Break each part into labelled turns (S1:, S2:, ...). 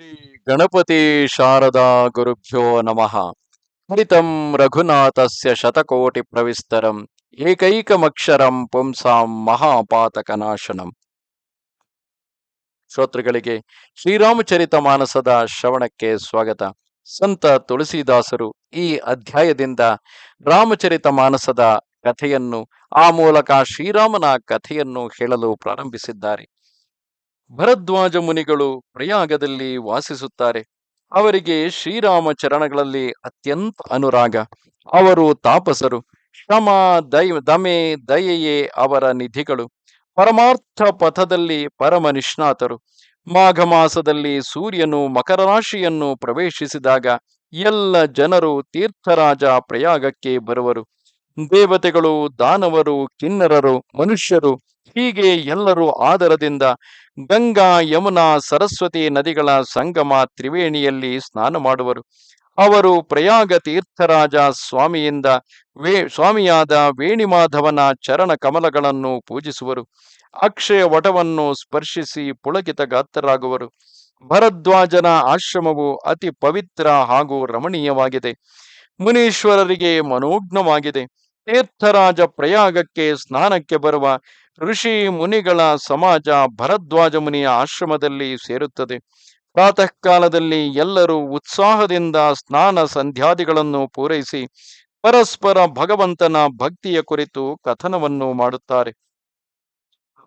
S1: ಶ್ರೀ ಗಣಪತಿ ಶಾರದಾ ಗುರುಭ್ಯೋ ನಮಃ. ಹರಿತಂ ರಘುನಾಥಸ್ಯ ಶತಕೋಟಿ ಪ್ರವಿಸ್ತರಂ, ಏಕೈಕಮಕ್ಷರಂ ಪುಂಸಾಂ ಮಹಾಪಾತಕನಾಶನಂ. ಶ್ರೋತೃಗಳಿಗೆ ಶ್ರೀರಾಮಚರಿತ ಮಾನಸದ ಶ್ರವಣಕ್ಕೆ ಸ್ವಾಗತ. ಸಂತ ತುಳಸಿದಾಸರು ಈ ಅಧ್ಯಾಯದಿಂದ ರಾಮಚರಿತ ಮಾನಸದ ಕಥೆಯನ್ನು, ಆ ಮೂಲಕ ಶ್ರೀರಾಮನ ಕಥೆಯನ್ನು ಹೇಳಲು ಪ್ರಾರಂಭಿಸಿದ್ದಾರೆ. ಭರದ್ವಾಜ ಮುನಿಗಳು ಪ್ರಯಾಗದಲ್ಲಿ ವಾಸಿಸುತ್ತಾರೆ. ಅವರಿಗೆ ಶ್ರೀರಾಮ ಚರಣಗಳಲ್ಲಿ ಅತ್ಯಂತ ಅನುರಾಗ. ಅವರು ತಾಪಸರು. ಶ್ರಮ ದಯ ದಮೆ ದಯೆಯೇ ಅವರ ನಿಧಿಗಳು. ಪರಮಾರ್ಥ ಪಥದಲ್ಲಿ ಪರಮ ನಿಷ್ಣಾತರು. ಮಾಘ ಮಾಸದಲ್ಲಿ ಸೂರ್ಯನು ಮಕರ ರಾಶಿಯನ್ನು ಪ್ರವೇಶಿಸಿದಾಗ ಎಲ್ಲ ಜನರು ತೀರ್ಥರಾಜ ಪ್ರಯಾಗಕ್ಕೆ ಬರುವರು. ದೇವತೆಗಳು, ದಾನವರು, ಕಿನ್ನರರು, ಮನುಷ್ಯರು, ಹೀಗೆ ಎಲ್ಲರೂ ಆದರದಿಂದ ಗಂಗಾ, ಯಮುನಾ, ಸರಸ್ವತಿ ನದಿಗಳ ಸಂಗಮ ತ್ರಿವೇಣಿಯಲ್ಲಿ ಸ್ನಾನ ಮಾಡುವರು. ಅವರು ಪ್ರಯಾಗ ತೀರ್ಥರಾಜ ಸ್ವಾಮಿಯಿಂದ ವೇ, ಸ್ವಾಮಿಯಾದ ವೇಣಿಮಾಧವನ ಚರಣ ಕಮಲಗಳನ್ನು ಪೂಜಿಸುವರು. ಅಕ್ಷಯ ವಟವನ್ನು ಸ್ಪರ್ಶಿಸಿ ಪುಳಕಿತ ಗಾತ್ರರಾಗುವರು ಭರದ್ವಾಜನ ಆಶ್ರಮವು ಅತಿ ಪವಿತ್ರ ಹಾಗೂ ರಮಣೀಯವಾಗಿದೆ. ಮುನೀಶ್ವರರಿಗೆ ಮನೋಜ್ಞವಾಗಿದೆ. ತೀರ್ಥರಾಜ ಪ್ರಯಾಗಕ್ಕೆ ಸ್ನಾನಕ್ಕೆ ಬರುವ ಋಷಿ ಮುನಿಗಳ ಸಮಾಜ ಭರದ್ವಾಜ ಮುನಿಯ ಆಶ್ರಮದಲ್ಲಿ ಸೇರುತ್ತದೆ. ಪ್ರಾತಃ ಕಾಲದಲ್ಲಿ ಎಲ್ಲರೂ ಉತ್ಸಾಹದಿಂದ ಸ್ನಾನ ಸಂಧ್ಯಾದಿಗಳನ್ನು ಪೂರೈಸಿ ಪರಸ್ಪರ ಭಗವಂತನ ಭಕ್ತಿಯ ಕುರಿತು ಕಥನವನ್ನು ಮಾಡುತ್ತಾರೆ.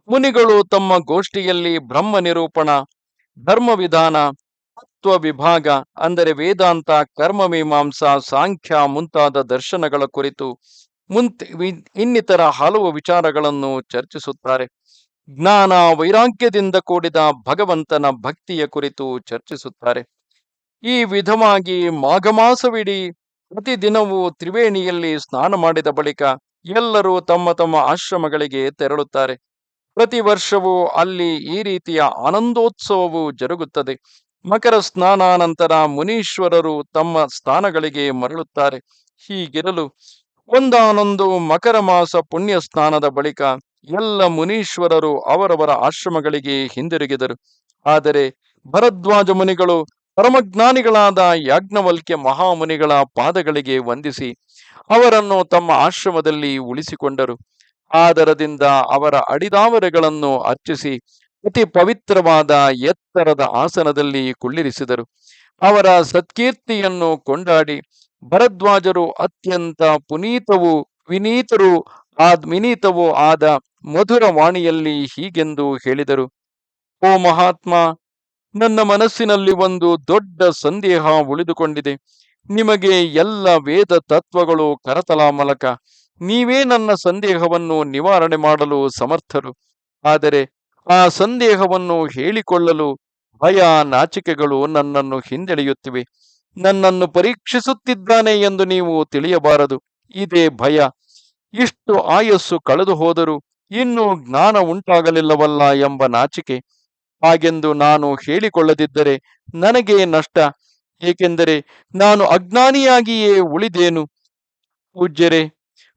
S1: ಮುನಿಗಳು ತಮ್ಮ ಗೋಷ್ಠಿಯಲ್ಲಿ ಬ್ರಹ್ಮ ನಿರೂಪಣ, ಧರ್ಮ ವಿಧಾನ, ತತ್ವ ವಿಭಾಗ, ಅಂದರೆ ವೇದಾಂತ, ಕರ್ಮ ಮೀಮಾಂಸಾ, ಸಾಂಖ್ಯ ಮುಂತಾದ ದರ್ಶನಗಳ ಕುರಿತು ಮುಂತ್ ಇನ್ನಿತರ ಹಲವು ವಿಚಾರಗಳನ್ನು ಚರ್ಚಿಸುತ್ತಾರೆ. ಜ್ಞಾನ ವೈರಾಗ್ಯದಿಂದ ಕೂಡಿದ ಭಗವಂತನ ಭಕ್ತಿಯ ಕುರಿತು ಚರ್ಚಿಸುತ್ತಾರೆ. ಈ ವಿಧವಾಗಿ ಮಾಘಮಾಸವಿಡೀ ಪ್ರತಿದಿನವೂ ತ್ರಿವೇಣಿಯಲ್ಲಿ ಸ್ನಾನ ಮಾಡಿದ ಬಳಿಕ ಎಲ್ಲರೂ ತಮ್ಮ ತಮ್ಮ ಆಶ್ರಮಗಳಿಗೆ ತೆರಳುತ್ತಾರೆ. ಪ್ರತಿ ವರ್ಷವೂ ಅಲ್ಲಿ ಈ ರೀತಿಯ ಆನಂದೋತ್ಸವವು ಜರುಗುತ್ತದೆ. ಮಕರ ಸ್ನಾನಾನಂತರ ಮುನೀಶ್ವರರು ತಮ್ಮ ಸ್ಥಾನಗಳಿಗೆ ಮರಳುತ್ತಾರೆ. ಹೀಗಿರಲು ಒಂದಾನೊಂದು ಮಕರ ಮಾಸ ಪುಣ್ಯ ಸ್ನಾನದ ಬಳಿಕ ಎಲ್ಲ ಮುನೀಶ್ವರರು ಅವರವರ ಆಶ್ರಮಗಳಿಗೆ ಹಿಂದಿರುಗಿದರು. ಆದರೆ ಭರದ್ವಾಜ ಮುನಿಗಳು ಪರಮಜ್ಞಾನಿಗಳಾದ ಯಾಜ್ಞವಲ್ಕ್ಯ ಮಹಾಮುನಿಗಳ ಪಾದಗಳಿಗೆ ವಂದಿಸಿ ಅವರನ್ನು ತಮ್ಮ ಆಶ್ರಮದಲ್ಲಿ ಉಳಿಸಿಕೊಂಡರು. ಆದರದಿಂದ ಅವರ ಅಡಿದಾವರೆಗಳನ್ನು ಅರ್ಚಿಸಿ ಅತಿ ಪವಿತ್ರವಾದ ಎತ್ತರದ ಆಸನದಲ್ಲಿ ಕುಳ್ಳಿರಿಸಿದರು. ಅವರ ಸತ್ಕೀರ್ತಿಯನ್ನು ಕೊಂಡಾಡಿ ಭರದ್ವಾಜರು ಅತ್ಯಂತ ಪುನೀತವು, ವಿನೀತರು ಆದ್ ವಿನೀತವೂ ಆದ ಮಧುರ ವಾಣಿಯಲ್ಲಿ ಹೀಗೆಂದು ಹೇಳಿದರು. ಓ ಮಹಾತ್ಮ, ನನ್ನ ಮನಸ್ಸಿನಲ್ಲಿ ಒಂದು ದೊಡ್ಡ ಸಂದೇಹ ಉಳಿದುಕೊಂಡಿದೆ. ನಿಮಗೆ ಎಲ್ಲ ವೇದ ತತ್ವಗಳು ಕರತಲ ಮೂಲಕ ನೀವೇ ನನ್ನ ಸಂದೇಹವನ್ನು ನಿವಾರಣೆ ಮಾಡಲು ಸಮರ್ಥರು. ಆದರೆ ಆ ಸಂದೇಹವನ್ನು ಹೇಳಿಕೊಳ್ಳಲು ಭಯ ನಾಚಿಕೆಗಳು ನನ್ನನ್ನು ಹಿಂದೆಳೆಯುತ್ತಿವೆ. ನನ್ನನ್ನು ಪರೀಕ್ಷಿಸುತ್ತಿದ್ದಾನೆ ಎಂದು ನೀವು ತಿಳಿಯಬಾರದು. ಇದೇ ಭಯ. ಇಷ್ಟು ಆಯಸ್ಸು ಕಳೆದು ಹೋದರೂ ಇನ್ನೂ ಜ್ಞಾನ ಉಂಟಾಗಲಿಲ್ಲವಲ್ಲ ಎಂಬ ನಾಚಿಕೆ. ಹಾಗೆಂದು ನಾನು ಹೇಳಿಕೊಳ್ಳದಿದ್ದರೆ ನನಗೆ ನಷ್ಟ. ಏಕೆಂದರೆ ನಾನು ಅಜ್ಞಾನಿಯಾಗಿಯೇ ಉಳಿದೇನು? ಪೂಜ್ಯರೇ,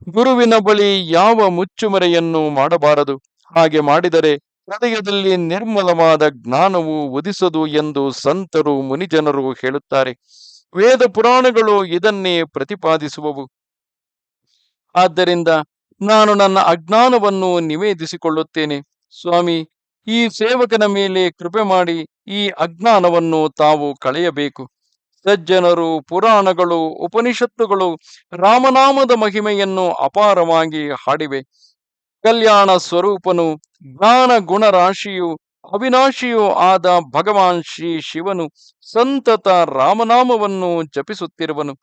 S1: ಗುರುವಿನ ಬಳಿ ಯಾವ ಮುಚ್ಚುಮರೆಯನ್ನು ಮಾಡಬಾರದು? ಹಾಗೆ ಮಾಡಿದರೆ ಹೃದಯದಲ್ಲಿ ನಿರ್ಮಲವಾದ ಜ್ಞಾನವು ಉದಿಸದು ಎಂದು ಸಂತರು ಮುನಿಜನರು ಹೇಳುತ್ತಾರೆ. ವೇದ ಪುರಾಣಗಳು ಇದನ್ನೇ ಪ್ರತಿಪಾದಿಸುವವು. ಆದ್ದರಿಂದ ನಾನು ನನ್ನ ಅಜ್ಞಾನವನ್ನು ನಿವೇದಿಸಿಕೊಳ್ಳುತ್ತೇನೆ. ಸ್ವಾಮಿ, ಈ ಸೇವಕನ ಮೇಲೆ ಕೃಪೆ ಮಾಡಿ ಈ ಅಜ್ಞಾನವನ್ನು ತಾವು ಕಳೆಯಬೇಕು. ಸಜ್ಜನರು, ಪುರಾಣಗಳು, ಉಪನಿಷತ್ತುಗಳು ರಾಮನಾಮದ ಮಹಿಮೆಯನ್ನು ಅಪಾರವಾಗಿ ಹಾಡಿವೆ. ಕಲ್ಯಾಣ ಸ್ವರೂಪನು, ಜ್ಞಾನ ಗುಣರಾಶಿಯು ಅವಿನಾಶಿಯೂ ಆದ ಭಗವಾನ್ ಶ್ರೀ ಶಿವನು ಸಂತತ ರಾಮನಾಮವನ್ನು ಜಪಿಸುತ್ತಿರುವನು.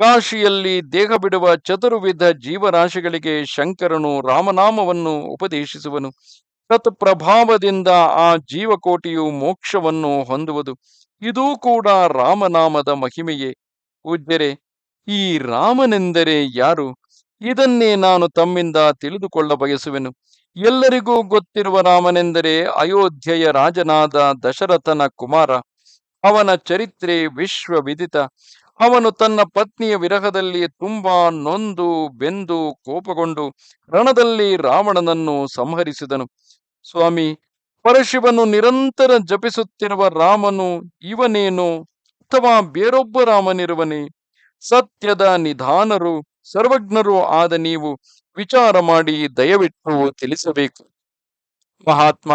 S1: ಕಾಶಿಯಲ್ಲಿ ದೇಹ ಬಿಡುವ ಚತುರ್ವಿಧ ಜೀವರಾಶಿಗಳಿಗೆ ಶಂಕರನು ರಾಮನಾಮವನ್ನು ಉಪದೇಶಿಸುವನು. ತತ್ ಪ್ರಭಾವದಿಂದ ಆ ಜೀವಕೋಟಿಯು ಮೋಕ್ಷವನ್ನು ಹೊಂದುವುದು. ಇದೂ ಕೂಡ ರಾಮನಾಮದ ಮಹಿಮೆಯೇ. ಪೂಜ್ಯರೆ, ಈ ರಾಮನೆಂದರೆ ಯಾರು? ಇದನ್ನೇ ನಾನು ತಮ್ಮಿಂದ ತಿಳಿದುಕೊಳ್ಳ ಬಯಸುವೆನು ಎಲ್ಲರಿಗೂ ಗೊತ್ತಿರುವ ರಾಮನೆಂದರೆ ಅಯೋಧ್ಯೆಯ ರಾಜನಾದ ದಶರಥನ ಕುಮಾರ. ಅವನ ಚರಿತ್ರೆ ವಿಶ್ವವಿದಿತ. ಅವನು ತನ್ನ ಪತ್ನಿಯ ವಿರಹದಲ್ಲಿ ತುಂಬಾ ನೊಂದು, ಬೆಂದು, ಕೋಪಗೊಂಡು ರಣದಲ್ಲಿ ರಾವಣನನ್ನು ಸಂಹರಿಸಿದನು. ಸ್ವಾಮಿ, ಪರಶಿವನು ನಿರಂತರ ಜಪಿಸುತ್ತಿರುವ ರಾಮನು ಇವನೇನು ಅಥವಾ ಬೇರೊಬ್ಬ ರಾಮನಿರುವನೇ? ಸತ್ಯದ ನಿಧಾನರು, ಸರ್ವಜ್ಞರು ಆದ ನೀವು ವಿಚಾರ ಮಾಡಿ ದಯವಿಟ್ಟು ತಿಳಿಸಬೇಕು. ಮಹಾತ್ಮ,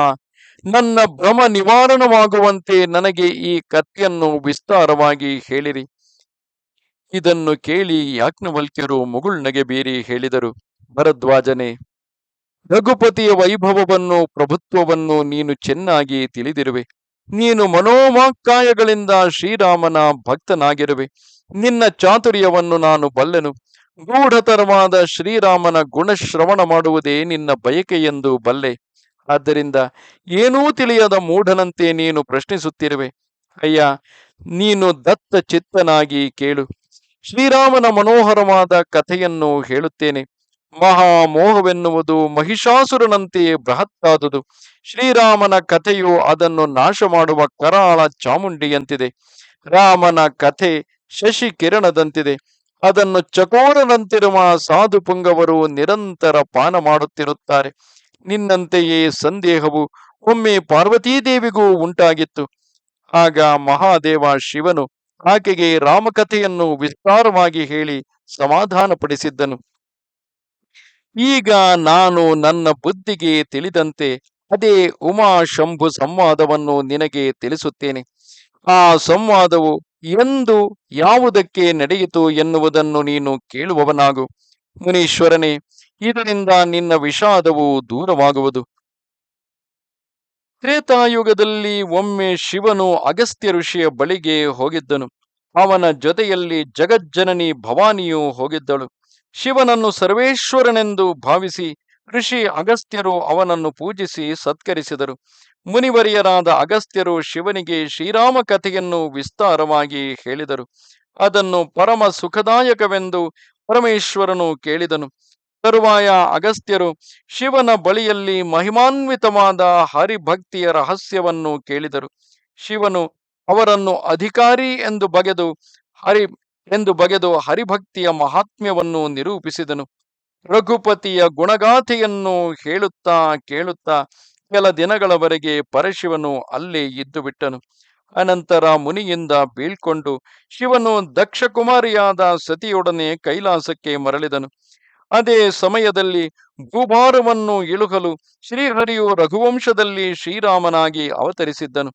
S1: ನನ್ನ ಭ್ರಮ ನಿವಾರಣವಾಗುವಂತೆ ನನಗೆ ಈ ಕಥೆಯನ್ನು ವಿಸ್ತಾರವಾಗಿ ಹೇಳಿರಿ. ಇದನ್ನು ಕೇಳಿ ಯಾಜ್ಞವಲ್ಕ್ಯರು ಮುಗುಳ್ನಗೆ ಬೀರಿ ಹೇಳಿದರು. ಭರದ್ವಾಜನೆ, ರಘುಪತಿಯ ವೈಭವವನ್ನು, ಪ್ರಭುತ್ವವನ್ನು ನೀನು ಚೆನ್ನಾಗಿ ತಿಳಿದಿರುವೆ. ನೀನು ಮನೋವಾಕ್ಕಾಯಗಳಿಂದ ಶ್ರೀರಾಮನ ಭಕ್ತನಾಗಿರುವೆ. ನಿನ್ನ ಚಾತುರ್ಯವನ್ನು ನಾನು ಬಲ್ಲೆನು. ಗೂಢತರವಾದ ಶ್ರೀರಾಮನ ಗುಣಶ್ರವಣ ಮಾಡುವುದೇ ನಿನ್ನ ಬಯಕೆ ಎಂದು ಬಲ್ಲೆ. ಆದ್ದರಿಂದ ಏನೂ ತಿಳಿಯದ ಮೂಢನಂತೆ ನೀನು ಪ್ರಶ್ನಿಸುತ್ತಿರುವೆ. ಅಯ್ಯ, ನೀನು ದತ್ತ ಚಿತ್ತನಾಗಿ ಕೇಳು. ಶ್ರೀರಾಮನ ಮನೋಹರವಾದ ಕಥೆಯನ್ನು ಹೇಳುತ್ತೇನೆ. ಮಹಾಮೋಹವೆನ್ನುವುದು ಮಹಿಷಾಸುರನಂತೆಯೇ ಬೃಹತ್ತಾದುದು. ಶ್ರೀರಾಮನ ಕಥೆಯು ಅದನ್ನು ನಾಶ ಮಾಡುವ ಕರಾಳ ಚಾಮುಂಡಿಯಂತಿದೆ. ರಾಮನ ಕಥೆ ಶಶಿ ಕಿರಣದಂತಿದೆ ಅದನ್ನು ಚಕೋರನಂತಿರುವ ಸಾಧು ಪುಂಗವರು ನಿರಂತರ ಪಾನ ಮಾಡುತ್ತಿರುತ್ತಾರೆ. ನಿನ್ನಂತೆಯೇ ಸಂದೇಹವು ಒಮ್ಮೆ ಪಾರ್ವತೀದೇವಿಗೂ ಉಂಟಾಗಿತ್ತು. ಆಗ ಮಹಾದೇವ ಶಿವನು ಆಕೆಗೆ ರಾಮಕಥೆಯನ್ನು ವಿಸ್ತಾರವಾಗಿ ಹೇಳಿ ಸಮಾಧಾನಪಡಿಸಿದ್ದನು. ಈಗ ನಾನು ನನ್ನ ಬುದ್ಧಿಗೆ ತಿಳಿದಂತೆ ಅದೇ ಉಮಾ ಶಂಭು ಸಂವಾದವನ್ನು ನಿನಗೆ ತಿಳಿಸುತ್ತೇನೆ. ಆ ಸಂವಾದವು ಎಂದು ಯಾವುದಕ್ಕೆ ನಡೆಯಿತು ಎನ್ನುವುದನ್ನು ನೀನು ಕೇಳುವವನಾಗು. ಮುನೀಶ್ವರನೇ, ಇದರಿಂದ ನಿನ್ನ ವಿಷಾದವು ದೂರವಾಗುವುದು. ತ್ರೇತಾಯುಗದಲ್ಲಿ ಒಮ್ಮೆ ಶಿವನು ಅಗಸ್ತ್ಯ ಋಷಿಯ ಬಳಿಗೆ ಹೋಗಿದ್ದನು. ಅವನ ಜೊತೆಯಲ್ಲಿ ಜಗಜ್ಜನನಿ ಭವಾನಿಯು ಹೋಗಿದ್ದಳು. ಶಿವನನ್ನು ಸರ್ವೇಶ್ವರನೆಂದು ಭಾವಿಸಿ ಋಷಿ ಅಗಸ್ತ್ಯರು ಅವನನ್ನು ಪೂಜಿಸಿ ಸತ್ಕರಿಸಿದರು. ಮುನಿವರಿಯರಾದ ಅಗಸ್ತ್ಯರು ಶಿವನಿಗೆ ಶ್ರೀರಾಮ ಕಥೆಯನ್ನು ವಿಸ್ತಾರವಾಗಿ ಹೇಳಿದರು. ಅದನ್ನು ಪರಮ ಸುಖದಾಯಕವೆಂದು ಪರಮೇಶ್ವರನು ಕೇಳಿದನು. ತರುವಾಯ ಅಗಸ್ತ್ಯರು ಶಿವನ ಬಳಿಯಲ್ಲಿ ಮಹಿಮಾನ್ವಿತವಾದ ಹರಿಭಕ್ತಿಯ ರಹಸ್ಯವನ್ನು ಕೇಳಿದರು. ಶಿವನು ಅವರನ್ನು ಅಧಿಕಾರಿ ಎಂದು ಬಗೆದು ಹರಿ, ಎಂದು ಬಗೆದು ಹರಿಭಕ್ತಿಯ ಮಹಾತ್ಮ್ಯವನ್ನು ನಿರೂಪಿಸಿದನು. ರಘುಪತಿಯ ಗುಣಗಾಥೆಯನ್ನು ಹೇಳುತ್ತಾ ಕೇಳುತ್ತಾ ಕೆಲ ದಿನಗಳವರೆಗೆ ಪರಶಿವನು ಅಲ್ಲೇ ಇದ್ದು ಬಿಟ್ಟನು. ಅನಂತರ ಮುನಿಯಿಂದ ಬೀಳ್ಕೊಂಡು ಶಿವನು ದಕ್ಷಕುಮಾರಿಯಾದ ಸತಿಯೊಡನೆ ಕೈಲಾಸಕ್ಕೆ ಮರಳಿದನು. ಅದೇ ಸಮಯದಲ್ಲಿ ಭೂಭಾರವನ್ನು ಇಳುಹಲು ಶ್ರೀಹರಿಯು ರಘುವಂಶದಲ್ಲಿ ಶ್ರೀರಾಮನಾಗಿ ಅವತರಿಸಿದ್ದನು.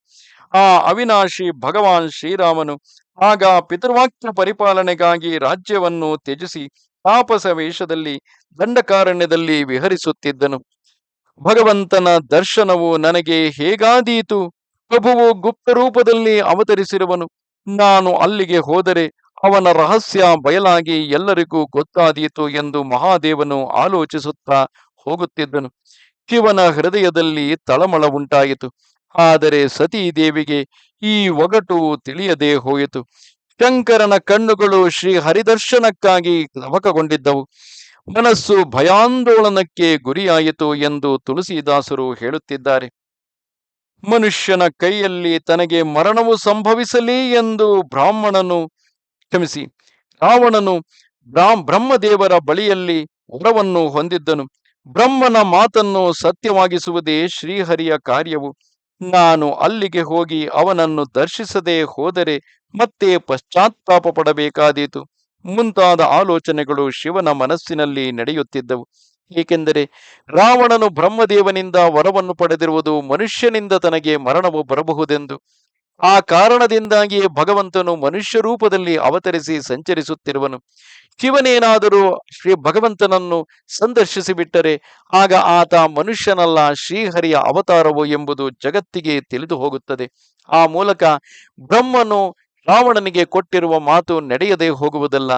S1: ಆ ಅವಿನಾಶಿ ಭಗವಾನ್ ಶ್ರೀರಾಮನು ಆಗ ಪಿತೃವಾಕ್ಯ ಪರಿಪಾಲನೆಗಾಗಿ ರಾಜ್ಯವನ್ನು ತ್ಯಜಿಸಿ ತಾಪಸ ವೇಷದಲ್ಲಿ ದಂಡಕಾರಣ್ಯದಲ್ಲಿ ವಿಹರಿಸುತ್ತಿದ್ದನು. ಭಗವಂತನ ದರ್ಶನವು ನನಗೆ ಹೇಗಾದೀತು? ಪ್ರಭುವು ಗುಪ್ತ ರೂಪದಲ್ಲಿ ಅವತರಿಸಿರುವನು. ನಾನು ಅಲ್ಲಿಗೆ ಹೋದರೆ ಅವನ ರಹಸ್ಯ ಬಯಲಾಗಿ ಎಲ್ಲರಿಗೂ ಗೊತ್ತಾದೀತು ಎಂದು ಮಹಾದೇವನು ಆಲೋಚಿಸುತ್ತಾ ಹೋಗುತ್ತಿದ್ದನು. ಶಿವನ ಹೃದಯದಲ್ಲಿ ತಳಮಳ ಉಂಟಾಯಿತು. ಆದರೆ ಸತೀದೇವಿಗೆ ಈ ಒಗಟು ತಿಳಿಯದೇ ಹೋಯಿತು. ಶಂಕರನ ಕಣ್ಣುಗಳು ಶ್ರೀ ಹರಿದರ್ಶನಕ್ಕಾಗಿ ತವಕಗೊಂಡಿದ್ದವು ಮನಸ್ಸು ಭಯಾಂದೋಳನಕ್ಕೆ ಗುರಿಯಾಯಿತು ಎಂದು ತುಳಸಿದಾಸರು ಹೇಳುತ್ತಿದ್ದಾರೆ. ಮನುಷ್ಯನ ಕೈಯಲ್ಲಿ ತನಗೆ ಮರಣವು ಸಂಭವಿಸಲಿ ಎಂದು ಬ್ರಾಹ್ಮಣನು ಕ್ಷಮಿಸಿ, ರಾವಣನು ಬ್ರಾಹ್ಮ ಬ್ರಹ್ಮದೇವರ ಬಳಿಯಲ್ಲಿ ವರವನ್ನು ಹೊಂದಿದ್ದನು. ಬ್ರಹ್ಮನ ಮಾತನ್ನು ಸತ್ಯವಾಗಿಸುವುದೇ ಶ್ರೀಹರಿಯ ಕಾರ್ಯವು. ನಾನು ಅಲ್ಲಿಗೆ ಹೋಗಿ ಅವನನ್ನು ದರ್ಶಿಸದೆ ಹೋದರೆ ಮತ್ತೆ ಪಶ್ಚಾತ್ತಾಪ ಪಡಬೇಕಾದೀತು. ಮುಂತಾದ ಆಲೋಚನೆಗಳು ಶಿವನ ಮನಸ್ಸಿನಲ್ಲಿ ನಡೆಯುತ್ತಿದ್ದವು. ಏಕೆಂದರೆ ರಾವಣನು ಬ್ರಹ್ಮದೇವನಿಂದ ವರವನ್ನು ಪಡೆದಿರುವುದು ಮನುಷ್ಯನಿಂದ ತನಗೆ ಮರಣವು ಬರಬಹುದೆಂದು. ಆ ಕಾರಣದಿಂದಾಗಿಯೇ ಭಗವಂತನು ಮನುಷ್ಯ ರೂಪದಲ್ಲಿ ಅವತರಿಸಿ ಸಂಚರಿಸುತ್ತಿರುವನು. ಶಿವನೇನಾದರೂ ಶ್ರೀ ಭಗವಂತನನ್ನು ಸಂದರ್ಶಿಸಿ ಬಿಟ್ಟರೆ ಆಗ ಆತ ಮನುಷ್ಯನಲ್ಲ, ಶ್ರೀಹರಿಯ ಅವತಾರವು ಎಂಬುದು ಜಗತ್ತಿಗೆ ತಿಳಿದು ಹೋಗುತ್ತದೆ ಆ ಮೂಲಕ ಬ್ರಹ್ಮನು ರಾವಣನಿಗೆ ಕೊಟ್ಟಿರುವ ಮಾತು ನಡೆಯದೆ ಹೋಗುವುದಲ್ಲ.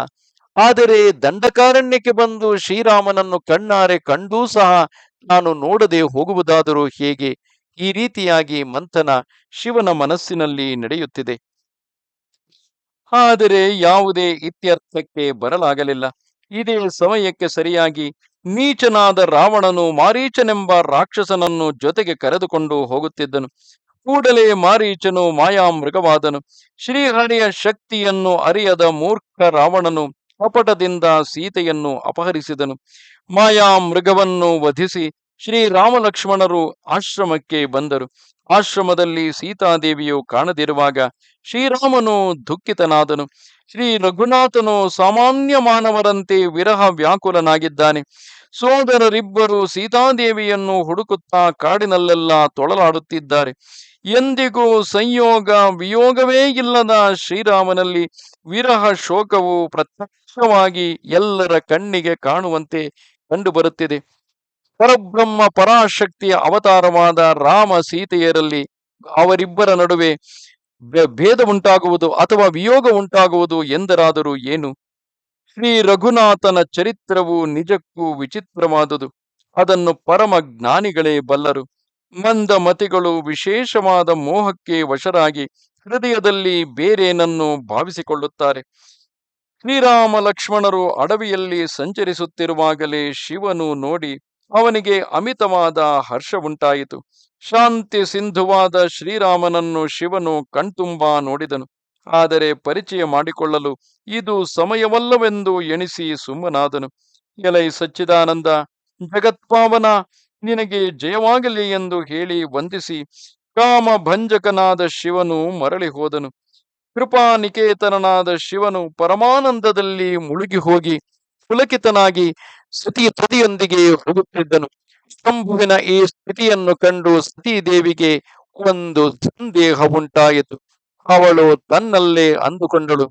S1: ಆದರೆ ದಂಡಕಾರಣ್ಯಕ್ಕೆ ಬಂದು ಶ್ರೀರಾಮನನ್ನು ಕಣ್ಣಾರೆ ಕಂಡೂ ಸಹ ನಾನು ನೋಡದೆ ಹೋಗುವುದಾದರೂ ಹೇಗೆ? ಈ ರೀತಿಯಾಗಿ ಮಂಥನ ಶಿವನ ಮನಸ್ಸಿನಲ್ಲಿ ನಡೆಯುತ್ತಿದೆ. ಆದರೆ ಯಾವುದೇ ಇತ್ಯರ್ಥಕ್ಕೆ ಬರಲಾಗಲಿಲ್ಲ. ಇದೇ ಸಮಯಕ್ಕೆ ಸರಿಯಾಗಿ ನೀಚನಾದ ರಾವಣನು ಮಾರೀಚನೆಂಬ ರಾಕ್ಷಸನನ್ನು ಜೊತೆಗೆ ಕರೆದುಕೊಂಡು ಹೋಗುತ್ತಿದ್ದನು. ಕೂಡಲೇ ಮಾರೀಚನು ಮಾಯಾ ಮೃಗವಾದನು. ಶ್ರೀಹರಿಯ ಶಕ್ತಿಯನ್ನು ಅರಿಯದ ಮೂರ್ಖ ರಾವಣನು ಕಪಟದಿಂದ ಸೀತೆಯನ್ನು ಅಪಹರಿಸಿದನು. ಮಾಯಾ ಮೃಗವನ್ನು ವಧಿಸಿ ಶ್ರೀರಾಮಲಕ್ಷ್ಮಣರು ಆಶ್ರಮಕ್ಕೆ ಬಂದರು. ಆಶ್ರಮದಲ್ಲಿ ಸೀತಾದೇವಿಯು ಕಾಣದಿರುವಾಗ ಶ್ರೀರಾಮನು ದುಃಖಿತನಾದನು. ಶ್ರೀ ರಘುನಾಥನು ಸಾಮಾನ್ಯ ಮಾನವರಂತೆ ವಿರಹ ವ್ಯಾಕುಲನಾಗಿದ್ದಾನೆ. ಸೋದರರಿಬ್ಬರು ಸೀತಾದೇವಿಯನ್ನು ಹುಡುಕುತ್ತಾ ಕಾಡಿನಲ್ಲೆಲ್ಲ ತೊಳಲಾಡುತ್ತಿದ್ದಾರೆ. ಎಂದಿಗೂ ಸಂಯೋಗ ವಿಯೋಗವೇ ಇಲ್ಲದ ಶ್ರೀರಾಮನಲ್ಲಿ ವಿರಹ ಶೋಕವು ಪ್ರತ್ಯಕ್ಷವಾಗಿ ಎಲ್ಲರ ಕಣ್ಣಿಗೆ ಕಾಣುವಂತೆ ಕಂಡುಬರುತ್ತಿದೆ. ಪರಬ್ರಹ್ಮ ಪರಾಶಕ್ತಿಯ ಅವತಾರವಾದ ರಾಮ ಸೀತೆಯರಲ್ಲಿ ಅವರಿಬ್ಬರ ನಡುವೆ ಭೇದ ಉಂಟಾಗುವುದು ಅಥವಾ ವಿಯೋಗ ಉಂಟಾಗುವುದು ಎಂದರಾದರೂ ಏನು? ಶ್ರೀ ರಘುನಾಥನ ಚರಿತ್ರವು ನಿಜಕ್ಕೂ ವಿಚಿತ್ರವಾದುದು. ಅದನ್ನು ಪರಮ ಜ್ಞಾನಿಗಳೇ ಬಲ್ಲರು. ಮಂದ ಮತಿಗಳು ವಿಶೇಷವಾದ ಮೋಹಕ್ಕೆ ವಶರಾಗಿ ಹೃದಯದಲ್ಲಿ ಬೇರೇನನ್ನು ಭಾವಿಸಿಕೊಳ್ಳುತ್ತಾರೆ. ಶ್ರೀರಾಮ ಲಕ್ಷ್ಮಣರು ಅಡವಿಯಲ್ಲಿ ಸಂಚರಿಸುತ್ತಿರುವಾಗಲೇ ಶಿವನು ನೋಡಿ ಅವನಿಗೆ ಅಮಿತವಾದ ಹರ್ಷ ಉಂಟಾಯಿತು. ಶಾಂತಿ ಸಿಂಧುವಾದ ಶ್ರೀರಾಮನನ್ನು ಶಿವನು ಕಣ್ತುಂಬಾ ನೋಡಿದನು. ಆದರೆ ಪರಿಚಯ ಮಾಡಿಕೊಳ್ಳಲು ಇದು ಸಮಯವಲ್ಲವೆಂದು ಎಣಿಸಿ ಸುಮ್ಮನಾದನು. ಎಲೈ ಸಚ್ಚಿದಾನಂದ, ಜಗತ್ಪಾವನ ನಿನಗೆ ಜಯವಾಗಲಿ ಎಂದು ಹೇಳಿ ವಂದಿಸಿ ಕಾಮ ಭಂಜಕನಾದ ಶಿವನು ಮರಳಿ ಹೋದನು. ಕೃಪಾ ನಿಕೇತನನಾದ ಶಿವನು ಪರಮಾನಂದದಲ್ಲಿ ಮುಳುಗಿ ಹೋಗಿ ಪುಲಕಿತನಾಗಿ ಸತಿ ತುದಿಯೊಂದಿಗೆ ಹೋಗುತ್ತಿದ್ದನು. ಶಂಭುವಿನ ಈ ಸ್ಥಿತಿಯನ್ನು ಕಂಡು ಸತೀದೇವಿಗೆ ಒಂದು ಸಂದೇಹ ಉಂಟಾಯಿತು. ಅವಳು ತನ್ನಲ್ಲೇ ಅಂದುಕೊಂಡಳು.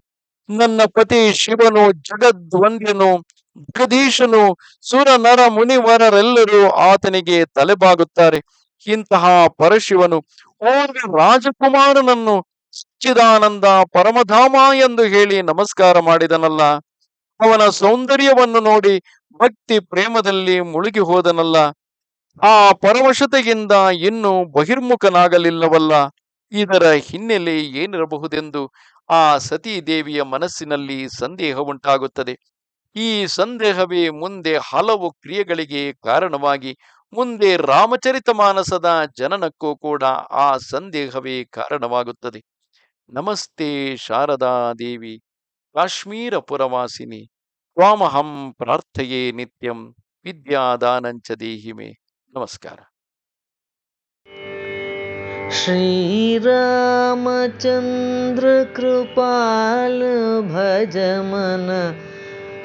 S1: ನನ್ನ ಪತಿ ಶಿವನು ಜಗದ್ವಂದ್ಯನು. ಜಗದೀಶನು ಸುರ ನರ ಮುನಿವರರೆಲ್ಲರೂ ಆತನಿಗೆ ತಲೆಬಾಗುತ್ತಾರೆ. ಇಂತಹ ಪರಶಿವನು ಓರ್ವ ರಾಜಕುಮಾರನನ್ನು ಸಚ್ಚಿದಾನಂದ ಪರಮಧಾಮ ಎಂದು ಹೇಳಿ ನಮಸ್ಕಾರ ಮಾಡಿದನಲ್ಲ. ಅವನ ಸೌಂದರ್ಯವನ್ನು ನೋಡಿ ಭಕ್ತಿ ಪ್ರೇಮದಲ್ಲಿ ಮುಳುಗಿ ಹೋದನಲ್ಲ. ಆ ಪರವಶತೆಯಿಂದ ಇನ್ನೂ ಬಹಿರ್ಮುಖನಾಗಲಿಲ್ಲವಲ್ಲ. ಇದರ ಹಿನ್ನೆಲೆ ಏನಿರಬಹುದೆಂದು ಆ ಸತೀ ದೇವಿಯ ಮನಸ್ಸಿನಲ್ಲಿ ಸಂದೇಹ ಉಂಟಾಗುತ್ತದೆ. ಈ ಸಂದೇಹವೇ ಮುಂದೆ ಹಲವು ಕ್ರಿಯೆಗಳಿಗೆ ಕಾರಣವಾಗಿ ಮುಂದೆ ರಾಮಚರಿತ ಮಾನಸದ ಜನನಕ್ಕೂ ಕೂಡ ಆ ಸಂದೇಹವೇ ಕಾರಣವಾಗುತ್ತದೆ ನಮಸ್ತೆ ಶಾರದಾ ದೇವಿ ಕಾಶ್ಮೀರ ಪುರವಾಸಿನಿ ತ್ವಾಮಹಂ ಪ್ರಾರ್ಥಯೇ ನಿತ್ಯಂ ವಿದ್ಯಾದಾನಂಚ ದೇಹಿಮೆ ನಮಸ್ಕಾರ
S2: श्रीरामचन्द्र कृपाल